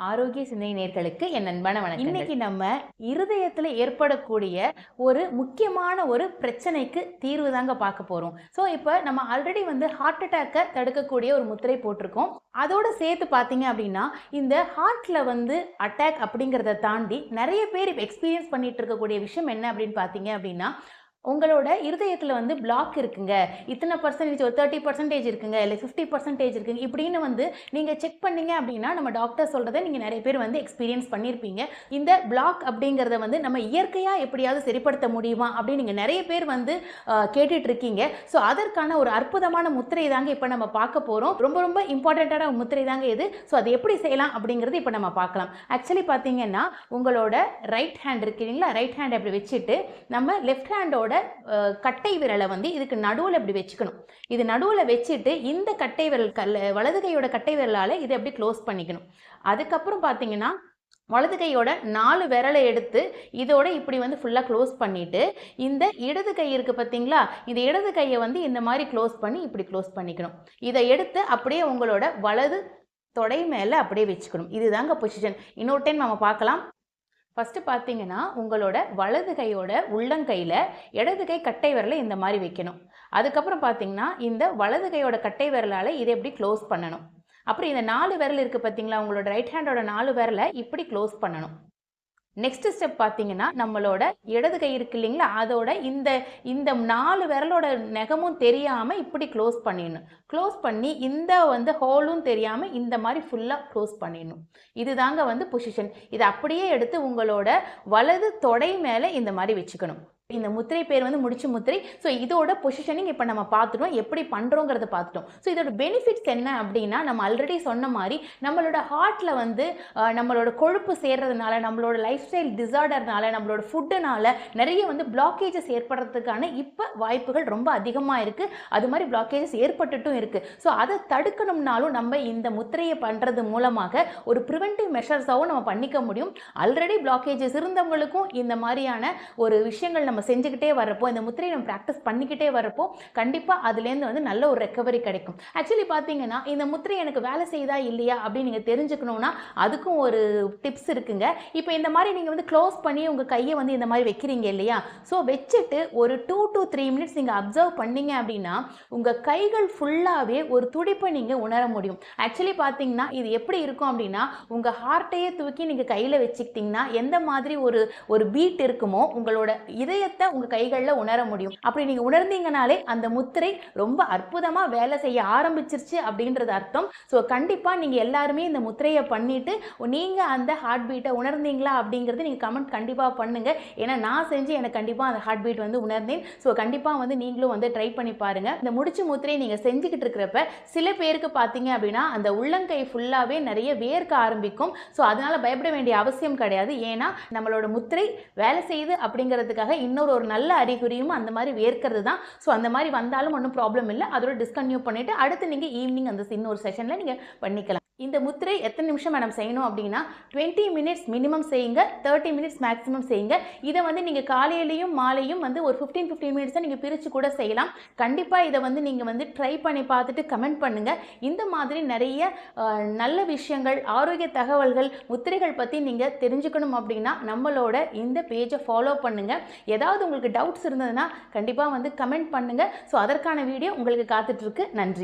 ஆரோக்கிய சிந்தனை நேர்களுக்கு என் அன்பான வணக்கம் இன்னைக்கு நம்ம இருதயத்தில் ஏற்படக்கூடிய ஒரு முக்கியமான ஒரு பிரச்சனைக்கு தீர்வு தாங்க பார்க்க போகிறோம் ஸோ இப்போ நம்ம ஆல்ரெடி வந்து ஹார்ட் அட்டாக்கை தடுக்கக்கூடிய ஒரு முத்திரை போட்டிருக்கோம். அதோட சேர்த்து பார்த்தீங்க அப்படின்னா இந்த ஹார்ட்டில் வந்து அட்டாக் அப்படிங்கிறத தாண்டி நிறைய பேர் இப்போ எக்ஸ்பீரியன்ஸ் பண்ணிட்டு இருக்கக்கூடிய விஷயம் என்ன அப்படின்னு பார்த்தீங்க அப்படின்னா உங்களோட இருதயத்தில் வந்து பிளாக் இருக்குங்க. இத்தனை பர்சன்டேஜ் ஒரு தேர்ட்டி பர்சன்டேஜ் இருக்குங்க இல்லை ஃபிஃப்டி பர்சன்டேஜ் இருக்குங்க. இப்படின்னு வந்து நீங்கள் செக் பண்ணீங்க அப்படின்னா நம்ம டாக்டர் சொல்கிறத நீங்கள் நிறைய பேர் வந்து எக்ஸ்பீரியன்ஸ் பண்ணியிருப்பீங்க இந்த பிளாக் அப்படிங்கிறத வந்து நம்ம இயற்கையாக எப்படியாவது சரிப்படுத்த முடியுமா அப்படின்னு நீங்கள் நிறைய பேர் வந்து அஹ், கேட்டுட்டு இருக்கீங்க ஸோ அதற்கான ஒரு அற்புதமான முத்திரை தாங்க இப்போ நம்ம பார்க்க போகிறோம் ரொம்ப ரொம்ப இம்பார்ட்டண்ட்டான முத்திரை தாங்க இது. ஸோ அது எப்படி செய்யலாம் அப்படிங்கிறது இப்போ நம்ம பார்க்கலாம். ஆக்சுவலி பார்த்தீங்கன்னா உங்களோட ரைட் ஹேண்ட் இருக்கு இல்லைங்களா? ரைட் ஹேண்ட் அப்படி வச்சுட்டு நம்ம லெஃப்ட் ஹேண்டோட கட்டை விரலை வந்து இதுக்கு நடுவில் இப்படி வச்சுக்கணும். இது நடுவில் வச்சுட்டு இந்த கட்டை விரல் கல் வலது கையோட கட்டை விரலால் இதை அப்படி க்ளோஸ் பண்ணிக்கணும். அதுக்கப்புறம் பார்த்தீங்கன்னா வலது கையோட நாலு விரலை எடுத்து இதோட இப்படி வந்து ஃபுல்லாக க்ளோஸ் பண்ணிவிட்டு இந்த இடது கை இருக்குது பார்த்தீங்களா இந்த இடது கையை வந்து இந்த மாதிரி க்ளோஸ் பண்ணி இப்படி க்ளோஸ் பண்ணிக்கணும். இதை எடுத்து அப்படியே உங்களோட வலது தொடை மேலே அப்படியே வச்சுக்கணும். இதுதாங்க பொசிஷன். இன்னொரு டைம் நம்ம பார்க்கலாம். ஃபஸ்ட்டு பார்த்தீங்கன்னா உங்களோட வலது கையோட உள்ளங்கையில் இடது கை கட்டை விரலை இந்த மாதிரி வைக்கணும். அதுக்கப்புறம் பார்த்தீங்கன்னா இந்த வலது கையோட கட்டை விரலால் இதை எப்படி க்ளோஸ் பண்ணணும்? அப்புறம் இந்த நாலு விரல் இருக்குது பார்த்தீங்களா உங்களோட ரைட் ஹேண்டோட நாலு விரலை இப்படி க்ளோஸ் பண்ணணும். நெக்ஸ்ட் ஸ்டெப் பார்த்தீங்கன்னா நம்மளோட இடது கை இருக்கு இல்லைங்களா? அதோட இந்த இந்த நாலு விரலோட நெகமும் தெரியாமல் இப்படி க்ளோஸ் பண்ணிடணும். க்ளோஸ் பண்ணி இந்த வந்து ஹோலும் தெரியாமல் இந்த மாதிரி ஃபுல்லாக க்ளோஸ் பண்ணிடணும். இதுதாங்க வந்து பொசிஷன் இதை அப்படியே எடுத்து உங்களோட வலது தொடை மேலே இந்த மாதிரி வச்சுக்கணும். இந்த முத்திரை பேர் வந்து முடிச்சு முத்திரை. ஸோ இதோட பொசிஷனிங் இப்போ நம்ம பார்த்துட்டோம். எப்படி பண்ணுறோங்கிறத பார்த்துட்டோம். ஸோ இதோட பெனிஃபிட்ஸ் என்ன அப்படின்னா நம்ம ஆல்ரெடி சொன்ன மாதிரி நம்மளோட ஹார்ட்டில் வந்து நம்மளோட கொழுப்பு சேர்றதுனால நம்மளோட லைஃப் ஸ்டைல் டிசார்டர்னால நம்மளோட ஃபுட்டுனால நிறைய வந்து பிளாக்கேஜஸ் ஏற்படுறதுக்கான இப்போ வாய்ப்புகள் ரொம்ப அதிகமாக இருக்குது அது மாதிரி பிளாக்கேஜஸ் ஏற்பட்டுட்டும் இருக்குது ஸோ அதை தடுக்கணும்னாலும் நம்ம இந்த முத்திரையை பண்ணுறது மூலமாக ஒரு ப்ரிவென்டிவ் மெஷர்ஸாகவும் நம்ம பண்ணிக்க முடியும். ஆல்ரெடி பிளாக்கேஜஸ் இருந்தவங்களுக்கும் இந்த மாதிரியான ஒரு விஷயங்கள் நம்ம செஞ்சுக்கிட்டே வர்றப்போ இந்த முத்திரையை நம்ம ப்ராக்டிஸ் பண்ணிக்கிட்டே வர்றப்போ கண்டிப்பாக அதுலேருந்து வந்து நல்ல ஒரு ரெக்கவரி கிடைக்கும். ஆக்சுவலி பார்த்தீங்கன்னா இந்த முத்திரை எனக்கு வேலை செய்யுதா இல்லையா அப்படின்னு நீங்கள் தெரிஞ்சுக்கணுன்னா அதுக்கும் ஒரு டிப்ஸ் இருக்குங்க. இப்போ இந்த மாதிரி நீங்கள் வந்து க்ளோஸ் பண்ணி உங்கள் கையை வந்து இந்த மாதிரி வைக்கிறீங்க இல்லையா? ஸோ வச்சுட்டு ஒரு டூ டு த்ரீ மினிட்ஸ் நீங்கள் அப்சர்வ் பண்ணீங்க அப்படின்னா உங்கள் கைகள் ஃபுல்லாகவே ஒரு துடிப்பை நீங்கள் உணர முடியும். ஆக்சுவலி பார்த்தீங்கன்னா இது எப்படி இருக்கும் அப்படின்னா உங்கள் ஹார்ட்டையே தூக்கி நீங்கள் கையில் வச்சுக்கிட்டிங்கன்னா எந்த மாதிரி ஒரு ஒரு பீட் இருக்குமோ உங்களோட இதய இதயத்தை உங்கள் கைகளில் உணர முடியும். அப்படி நீங்கள் உணர்ந்தீங்கனாலே அந்த முத்திரை ரொம்ப அற்புதமாக வேலை செய்ய ஆரம்பிச்சிருச்சு அப்படின்றது அர்த்தம். ஸோ கண்டிப்பாக நீங்கள் எல்லாருமே இந்த முத்திரையை பண்ணிட்டு நீங்கள் அந்த ஹார்ட் பீட்டை உணர்ந்தீங்களா அப்படிங்கிறது நீங்கள் கமெண்ட் கண்டிப்பாக பண்ணுங்கள் ஏன்னா நான் செஞ்சு எனக்கு கண்டிப்பாக அந்த ஹார்ட் பீட் வந்து உணர்ந்தேன். ஸோ கண்டிப்பாக வந்து நீங்களும் வந்து ட்ரை பண்ணி பாருங்கள் இந்த முடிச்சு முத்திரையை நீங்கள் செஞ்சுக்கிட்டு இருக்கிறப்ப சில பேருக்கு பார்த்தீங்க அப்படின்னா அந்த உள்ளங்கை ஃபுல்லாகவே நிறைய வேர்க்க ஆரம்பிக்கும். ஸோ அதனால் பயப்பட வேண்டிய அவசியம் கிடையாது. ஏன்னா நம்மளோட முத்திரை வேலை செய்யுது அப்படிங்கிறதுக்காக இன்னும் இன்னொரு ஒரு நல்ல அறிகுறியும் அந்த மாதிரி வேர்க்கிறது தான் ஸோ அந்த மாதிரி வந்தாலும் ஒன்றும் ப்ராப்ளம் இல்லை. அதோட டிஸ்கன்யூ பண்ணிவிட்டு அடுத்து நீங்கள் ஈவினிங் அந்த இன்னொரு செஷனில் நீங்கள் பண்ணிக்கலாம். இந்த முத்திரை எத்தனை நிமிஷம் மேடம் செய்யணும் அப்படின்னா டுவெண்ட்டி மினிட்ஸ் மினிமம் செய்யுங்க தேர்ட்டி மினிட்ஸ் மேக்ஸிமம் செய்யுங்க. இதை வந்து நீங்கள் காலையிலையும் மாலையும் வந்து ஒரு ஃபிஃப்டீன் ஃபிஃப்டீன் மினிட்ஸை நீங்கள் பிரித்து கூட செய்யலாம். கண்டிப்பாக இதை வந்து நீங்கள் வந்து ட்ரை பண்ணி பார்த்துட்டு கமெண்ட் பண்ணுங்கள் இந்த மாதிரி நிறைய நல்ல விஷயங்கள் ஆரோக்கிய தகவல்கள் முத்திரைகள் பற்றி நீங்கள் தெரிஞ்சுக்கணும் அப்படின்னா நம்மளோட இந்த பேஜை ஃபாலோ பண்ணுங்கள் ஏதாவது உங்களுக்கு டவுட்ஸ் இருந்ததுன்னா கண்டிப்பாக வந்து கமெண்ட் பண்ணுங்கள் ஸோ அதற்கான வீடியோ உங்களுக்கு காத்துட்ருக்கு நன்றி.